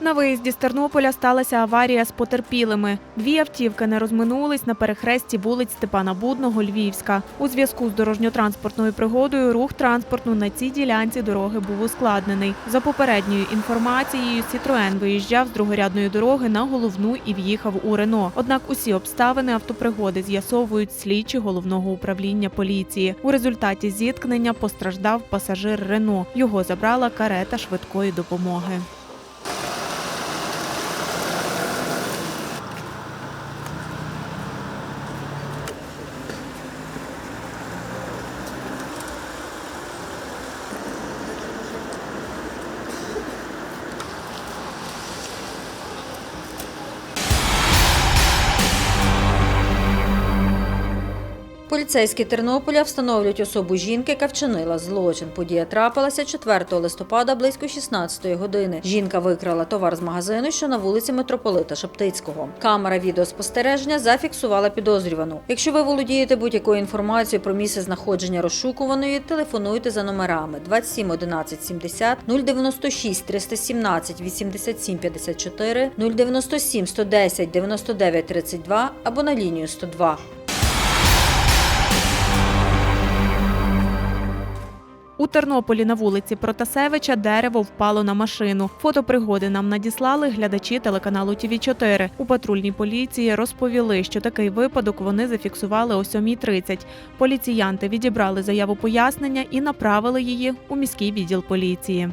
На виїзді з Тернополя сталася аварія з потерпілими. Дві автівки не розминулись на перехресті вулиць Степана Будного, Львівська. У зв'язку з дорожньо-транспортною пригодою рух транспорту на цій ділянці дороги був ускладнений. За попередньою інформацією, Сітроен виїжджав з другорядної дороги на головну і в'їхав у Рено. Однак усі обставини автопригоди з'ясовують слідчі головного управління поліції. У результаті зіткнення постраждав пасажир Рено. Його забрала карета швидкої допомоги. Поліцейські Тернополя встановлюють особу жінки, яка вчинила злочин. Подія трапилася 4 листопада близько 16 години. Жінка викрала товар з магазину, що на вулиці митрополита Шептицького. Камера відеоспостереження зафіксувала підозрювану. Якщо ви володієте будь-якою інформацією про місце знаходження розшукуваної, телефонуйте за номерами 27 11 70 096 317 87 54 097 110 99 32 або на лінію 102. У Тернополі на вулиці Протасевича дерево впало на машину. Фото пригоди нам надіслали глядачі телеканалу ТВ 4 У патрульній поліції розповіли, що такий випадок вони зафіксували о 7.30. Поліціянти відібрали заяву пояснення і направили її у міський відділ поліції.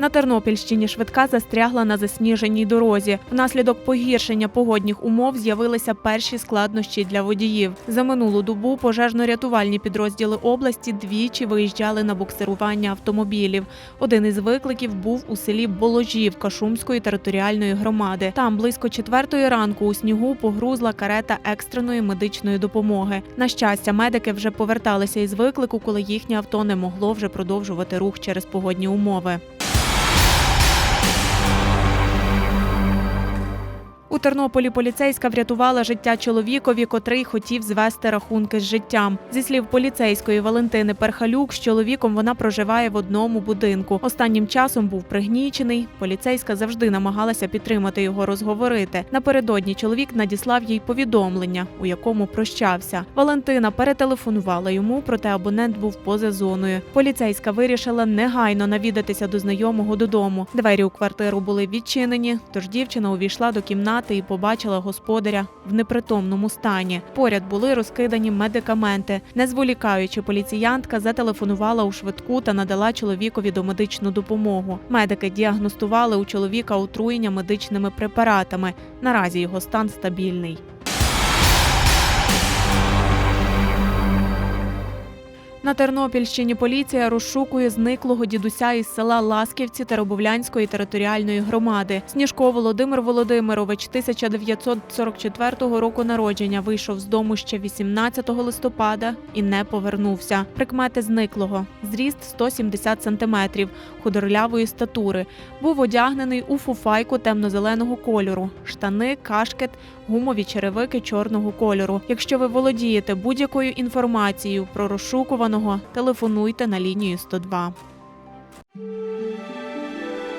На Тернопільщині швидка застрягла на засніженій дорозі. Внаслідок погіршення погодних умов з'явилися перші складнощі для водіїв. За минулу добу пожежно-рятувальні підрозділи області двічі виїжджали на буксирування автомобілів. Один із викликів був у селі Боложівка Шумської територіальної громади. Там близько четвертої ранку у снігу погрузла карета екстреної медичної допомоги. На щастя, медики вже поверталися із виклику, коли їхнє авто не могло вже продовжувати рух через погодні умови. У Тернополі поліцейська врятувала життя чоловікові, котрий хотів звести рахунки з життям. Зі слів поліцейської Валентини Перхалюк, з чоловіком вона проживає в одному будинку. Останнім часом був пригнічений. Поліцейська завжди намагалася підтримати його розговорити. Напередодні чоловік надіслав їй повідомлення, у якому прощався. Валентина перетелефонувала йому, проте абонент був поза зоною. Поліцейська вирішила негайно навідатися до знайомого додому. Двері у квартиру були відчинені, тож дівчина увійшла до кімнати і побачила господаря в непритомному стані. Поряд були розкидані медикаменти. Не зволікаючи, поліціянтка зателефонувала у швидку та надала чоловікові домедичну допомогу. Медики діагностували у чоловіка отруєння медичними препаратами. Наразі його стан стабільний. На Тернопільщині поліція розшукує зниклого дідуся із села Ласківці Теребовлянської територіальної громади. Сніжко Володимир Володимирович 1944 року народження вийшов з дому ще 18 листопада і не повернувся. Прикмети зниклого. Зріст 170 сантиметрів, худорлявої статури. Був одягнений у фуфайку темно-зеленого кольору, штани, кашкет, гумові черевики чорного кольору. Якщо ви володієте будь-якою інформацією про розшукуваного, телефонуйте на лінію 102.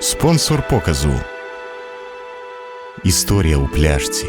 Спонсор показу. Історія у пляшці.